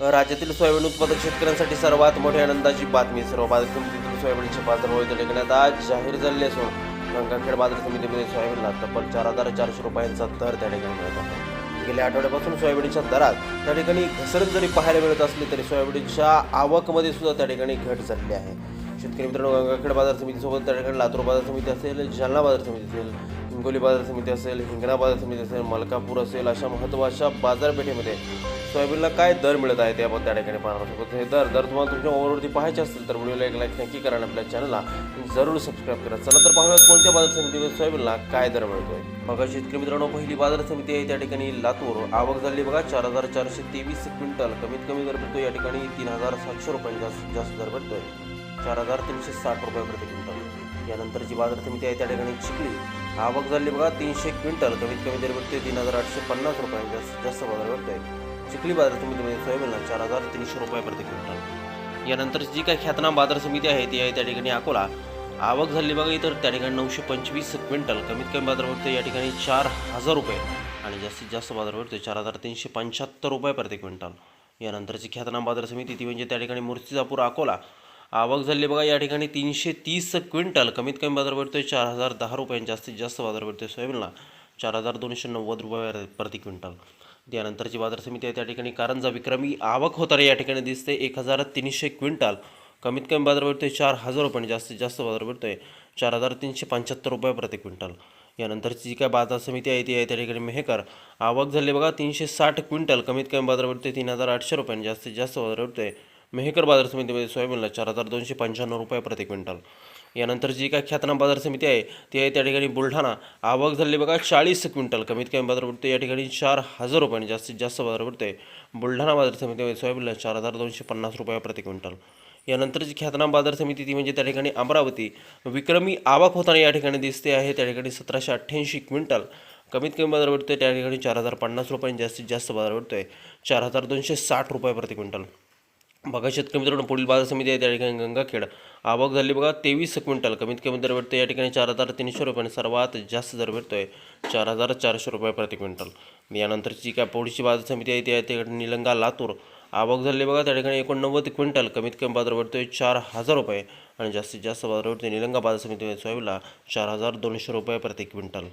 राज्यातील सोयाबीन उत्पादक शेतकऱ्यांसाठी सर्वात मोठी आनंदाची बातमी. सर्व बाजार समितीतील सोयाबीनचे बाजार इथं टेकण्यात आज जाहीर झाले असून गंगाखेड बाजार समितीमध्ये सोयाबीनला तब्बल चार हजार चारशे रुपयांचा दर त्या ठिकाणी मिळत आहे. गेल्या आठवड्यापासून सोयाबीनच्या दरात त्या ठिकाणी घसरण जरी पाहायला मिळत असली तरी सोयाबीनच्या आवकमध्ये सुद्धा त्या ठिकाणी घट झालेली आहे. शेतकरी मित्रांनो गंगाखेड बाजार समितीसोबत त्या ठिकाणी लातूर बाजार समिती असेल जालना बाजार समिती असेल हिंगोली बाजार समिती असेल हिंगणा बाजार समिती असेल मलकापूर असेल अशा महत्त्वाच्या बाजारपेठेमध्ये सोयाबीनला काय दर मिळत आहे ते आपण त्या ठिकाणी पाहणार शकतो हे दर दर तुम्हाला तुमच्या मोबाईलवरती पाहायचे असतील तर व्हिडिओला एक लाईक नक्की करा आणि आपल्या चॅनलला जरूर सबस्क्राईब करा. चला तर पाहूयात कोणत्या बाजार समितीमध्ये सोयाबीनला काय दर मिळतोय. बघा शेतकरी मित्रांनो पहिली बाजार समिती आहे त्या ठिकाणी लातूर. आवक झाली बघा चार हजार चारशे तेवीस क्विंटल. कमीत कमी दर भेटतो या ठिकाणी तीन हजार सातशे रुपये जास्त जास्त दर भेटतोय चार हजार तीनशे साठ रुपये प्रति क्विंटल. यानंतरची बाजार समिती आहे त्या ठिकाणी चिखली. आवक झाली बघा तीनशे क्विंटल. कमीत कमी दर भेटते तीन हजार आठशे पन्नास रुपये जास्त जास्त बाजार भेटतोय चिखली बाजार समितीमध्ये सोयाबीनला चार हजार तीनशे रुपये प्रति क्विंटल. यानंतर जी काही ख्यातनाम बाजार समिती आहे ती आहे त्या ठिकाणी अकोला. आवक झाली बघा तर त्या ठिकाणी नऊशे पंचवीस क्विंटल. कमीत कमी बाजार भेटतो या ठिकाणी चार हजार रुपये आणि जास्तीत जास्त बाजार भेटतो चार हजार तीनशे पंच्याहत्तर रुपये प्रति क्विंटल. यानंतरची ख्यातनाम बाजार समिती ती म्हणजे त्या ठिकाणी मूर्तिजापूर अकोला. आवक झाली बघा या ठिकाणी तीनशे तीस क्विंटल. कमीत कमी बाजार भेटतोय चार हजार दहा रुपये जास्तीत जास्त बाजार भेटतोय सोयाबीनला चार हजार दोनशे नव्वद रुपये प्रति क्विंटल. त्यानंतरची बाजार समिती आहे त्या ठिकाणी. कारंजा विक्रमी आवक होताना या ठिकाणी दिसते एक हजार तीनशे क्विंटल. कमीत कमी बाजार भेटतोय चार हजार रुपये आणि जास्तीत जास्त बाजार भेटतोय चार हजार तीनशे पंच्याहत्तर रुपये प्रति क्विंटल. यानंतरची जी काय बाजार समिती आहे ती आहे त्या ठिकाणी मेहकर. आवक झाली बघा तीनशे साठ क्विंटल. कमीत कमी बाजार भेटतोय तीन हजार आठशे रुपये आणि जास्तीत जास्त बाजार भेटतोय मेहकर बाजार समितीमध्ये सोयाबीनला चार हजार दोनशे पंच्याण्णव रुपये प्रति क्विंटल. यानंतर जी काय ख्यातनाम बाजार समिती आहे ती आहे त्या ठिकाणी बुलढाणा. आवक झाली बघा चाळीस क्विंटल. कमीत कमी बाजार भेटतो या ठिकाणी चार हजार रुपयांनी जास्तीत जास्त बाजार भेटतोय बुलढाणा बाजार समितीमध्ये सोयाबीनला चार हजार दोनशे पन्नास रुपये प्रति क्विंटल. यानंतरची ख्यातनाम बाजार समिती ती म्हणजे त्या ठिकाणी अमरावती. विक्रमी आवक होताना या ठिकाणी दिसते आहे त्या ठिकाणी सतराशे अठ्ठ्याऐंशी क्विंटल. कमीत कमी बाजार भेटतोय त्या ठिकाणी चार हजार पन्नास रुपयांनी जास्तीत जास्त बाजार भेटतोय चार हजार दोनशे साठ रुपये प्रति क्विंटल. बघा शेतकरी मित्रांनो पुढील बाजार समिती आहे त्या ठिकाणी गंगाखेड. आवक झाली बघा तेवीस क्विंटल. कमीत कमी दर भेटतो या ठिकाणी चार हजार तीनशे रुपये आणि सर्वात जास्त दर भेटतोय चार हजार चारशे रुपये प्रति क्विंटल. यानंतरची काय पुढची बाजार समिती आहे ती आहे त्या ठिकाणी निलंगा लातूर. आवक झाली बघा त्या ठिकाणी एकोणनव्वद क्विंटल. कमीत कमी बाजार भेटतोय चार हजार रुपये आणि जास्तीत जास्त बाजार भेटतोय निलंगा बाजार समितीमध्ये सोयाबीनला चार हजार दोनशे रुपये प्रति क्विंटल.